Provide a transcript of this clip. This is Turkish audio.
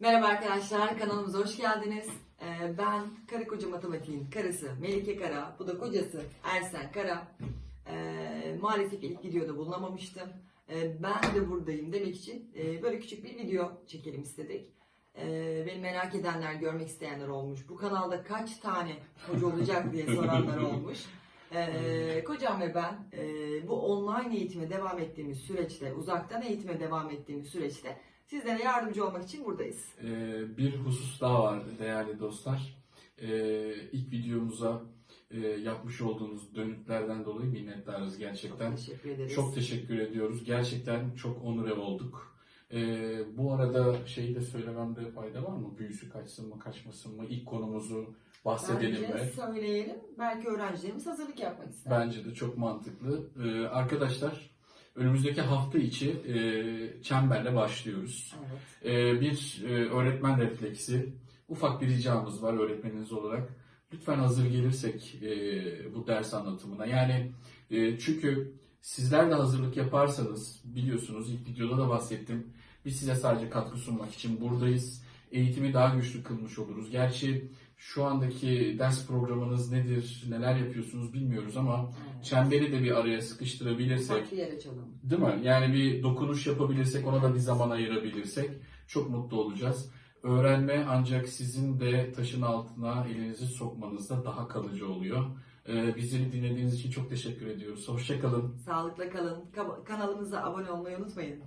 Merhaba arkadaşlar, kanalımıza hoş geldiniz. Ee, ben Karı Koca Matematiğin karısı Melike Kara, bu da kocası Ersen Kara. Ee, maalesef ilk videoda bulunamamıştım. Ee, ben de buradayım demek için e, böyle küçük bir video çekelim istedik. Ee, beni merak edenler, görmek isteyenler olmuş. Bu kanalda kaç tane koca olacak diye soranlar olmuş. Ee, kocam ve ben e, bu online eğitime devam ettiğimiz süreçte, uzaktan eğitime devam ettiğimiz süreçte sizlere yardımcı olmak için buradayız. Ee, bir husus daha vardı değerli dostlar. Ee, ilk videomuza e, yapmış olduğunuz dönütlerden dolayı minnettarız gerçekten. Çok teşekkür ederiz. Çok teşekkür ediyoruz. Gerçekten çok onure olduk. Ee, bu arada şeyi de söylememde fayda var mı? Büyüsü kaçsın mı kaçmasın mı? İlk konumuzu bahsedelim Bence ve söyleyelim. Belki öğrencilerimiz hazırlık yapmak ister. bence de çok mantıklı. Ee, arkadaşlar önümüzdeki hafta içi e, çemberle başlıyoruz. Evet. Ee, bir e, öğretmen refleksi. Ufak bir ricamız var öğretmeniniz olarak. Lütfen hazır gelirsek e, bu ders anlatımına. Yani e, çünkü sizler de hazırlık yaparsanız biliyorsunuz ilk videoda da bahsettim. Biz size sadece katkı sunmak için buradayız. Eğitimi daha güçlü kılmış oluruz. Gerçi şu andaki ders programınız nedir, neler yapıyorsunuz bilmiyoruz ama evet. çemberi de bir araya sıkıştırabilirsek. Değil mi? Yani bir dokunuş yapabilirsek, ona da bir zaman ayırabilirsek çok mutlu olacağız. Öğrenme ancak sizin de taşın altına elinizi sokmanızda daha kalıcı oluyor. Ee, bizleri dinlediğiniz için çok teşekkür ediyoruz. Hoşçakalın. Sağlıkla kalın. Ka- Kanalımıza abone olmayı unutmayın.